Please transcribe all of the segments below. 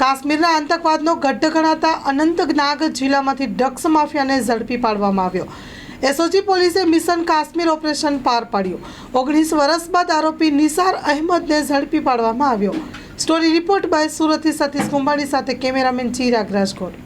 કાશ્મીરના આતંકવાદનો ગઢ ગણાતા અનંતનાગ જિલ્લામાંથી ડ્રગ્સ માફિયાને ઝડપી પાડવામાં આવ્યો. એસઓજી પોલીસે મિશન કાશ્મીર ઓપરેશન પાર પાડ્યું. ઓગણીસ વર્ષ બાદ આરોપી નિસાર અહેમદને ઝડપી પાડવામાં આવ્યો. સ્ટોરી રિપોર્ટ બાય સુરતથી સતીશ કુંભાણી સાથે કેમેરામેન ચિરાગ રાજકોટ.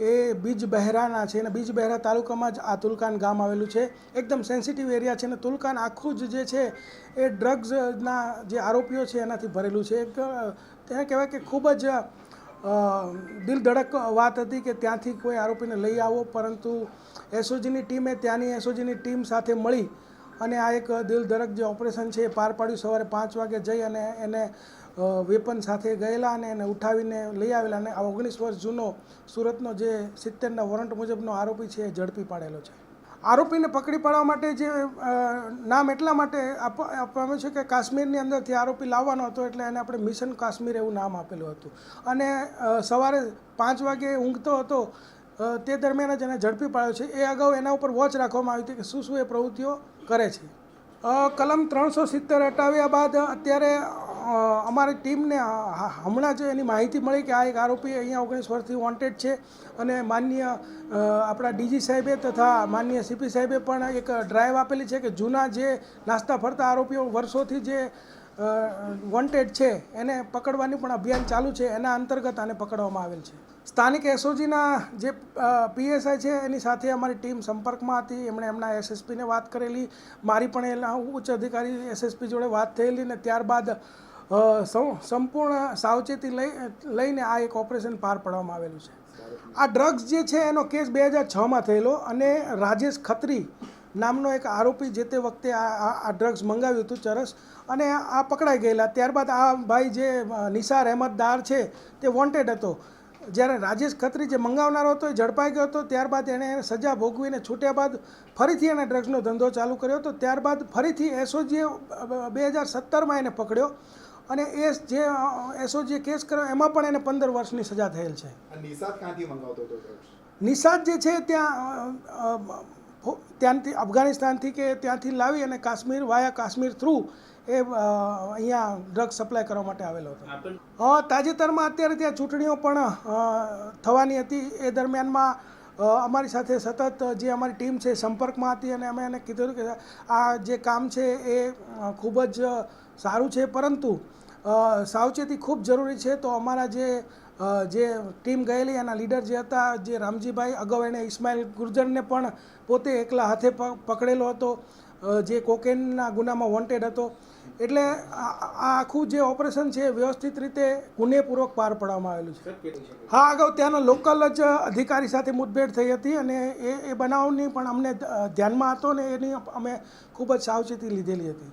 એ બીજ બહેરાના છે અને બીજ બહેરા તાલુકામાં જ આ તુલકાન ગામ આવેલું છે. એકદમ સેન્સિટિવ એરિયા છે અને તુલકાન આખું જ જે છે એ ડ્રગ્સના જે આરોપીઓ છે એનાથી ભરેલું છે. એક તેને કહેવાય કે ખૂબ જ દિલધડક દિલ ધડક વાત હતી કે ત્યાંથી કોઈ આરોપીને લઈ આવો, પરંતુ એસઓજીની ટીમે ત્યાંની એસઓજીની ટીમ સાથે મળી અને આ એક દિલ ધડક જે ઓપરેશન છે એ પાર પાડ્યું. સવારે પાંચ વાગે જઈ અને એને વેપન સાથે ગયેલા અને એને ઉઠાવીને લઈ આવેલા અને આ ઓગણીસ વર્ષ જૂનો સુરતનો જે સિત્તેરના વોરંટ મુજબનો આરોપી છે એ ઝડપી પાડેલો છે. આરોપીને પકડી પાડવા માટે જે નામ એટલા માટે આપ- આપવામાં છે કે કાશ્મીરની અંદરથી આરોપી લાવવાનો હતો એટલે એને આપણે મિશન કાશ્મીર એવું નામ આપેલું હતું. અને સવારે પાંચ વાગે ઊંઘતો હતો તે દરમિયાન જ એને ઝડપી પાડ્યો છે. એ અગાઉ એના ઉપર વોચ રાખવામાં આવી હતી કે શું શું એ પ્રવૃત્તિઓ કરે છે. કલમ ત્રણસો સિત્તેર હટાવ્યા બાદ અત્યારે અમારી ટીમને હમણાં જ એની માહિતી મળી કે આ એક આરોપી અહીંયા ઓગણીસ વર્ષથી વોન્ટેડ છે અને માન્ય આપણા ડીજી સાહેબે તથા માન્ય સીપી સાહેબે પણ એક ડ્રાઈવ આપેલી છે કે જૂના જે નાસ્તા ફરતા આરોપીઓ વર્ષોથી જે વોન્ટેડ છે એને પકડવાની પણ અભિયાન ચાલુ છે, એના અંતર્ગત આને પકડવામાં આવેલ છે. સ્થાનિક એસઓજીના જે પીએસઆઈ છે એની સાથે અમારી ટીમ સંપર્કમાં હતી, એમણે એમના એસએસપીને વાત કરેલી. મારી પણ એના ઉચ્ચ અધિકારી એસએસપી જોડે વાત થયેલી ને ત્યારબાદ સંપૂર્ણ સાવચેતી લઈ, લઈને આ એક ઓપરેશન પાર પાડવામાં આવેલું છે. આ ડ્રગ્સ જે છે, એનો કેસ બે હજાર છમાં થયેલો અને રાજેશ ખત્રી નામનો એક આરોપી જે તે વખતે આ ડ્રગ્સ મંગાવ્યું હતું ચરસ અને આ પકડાઈ ગયેલા. ત્યારબાદ આ ભાઈ જે નિશાર નિસાર અહેમદ દાર છે, તે વોન્ટેડ હતો. જ્યારે રાજેશ ખત્રી જે મંગાવનારો હતો, એ ઝડપાઈ ગયો હતો. ત્યારબાદ એણે સજા ભોગવીને છૂટ્યા બાદ ફરીથી એણે ડ્રગ્સનો ધંધો ચાલુ કર્યો હતો. ત્યારબાદ ફરીથી એસઓજીએ બે હજાર સત્તરમાં એને પકડ્યો. અને એ જે એસઓજીએ કેસ કર્યો એમાં પણ એને પંદર વર્ષની સજા થયેલ છે. આ નિષાદ જે છે ત્યાં ત્યાંથી અફઘાનિસ્તાનથી કે ત્યાંથી લાવી અને કાશ્મીર વાયા કાશ્મીર થ્રુ એ અહીંયા ડ્રગ સપ્લાય કરવા માટે આવેલો હતો. તાજેતરમાં અત્યારે ત્યાં ચૂંટણીઓ પણ થવાની હતી. એ દરમિયાનમાં અમારી સાથે સતત જે અમારી ટીમ છે સંપર્કમાં હતી અને અમે એને કીધું કે આ જે કામ છે એ ખૂબ જ સારું છે, પરંતુ સાવચેતી ખૂબ જરૂરી છે. તો અમારા જે જે ટીમ ગયેલી, એના લીડર જે હતા, જે રામજીભાઈ અગાઉ એણે ઇસ્માઇલ ગુર્જરને પણ પોતે એકલા હાથે પકડેલો હતો. જે કોકેનના ગુનામાં વોન્ટેડ હતો. એટલે આ આખું જે ઓપરેશન છે, વ્યવસ્થિત રીતે ગુનેપૂર્વક પાર પાડવામાં આવેલું છે. હા, અગાઉ ત્યાંના લોકલ જ અધિકારી સાથે મુઠભેડ થઈ હતી અને એ એ બનાવની પણ અમને ધ્યાનમાં હતો ને એની અમે ખૂબ જ સાવચેતી લીધેલી હતી.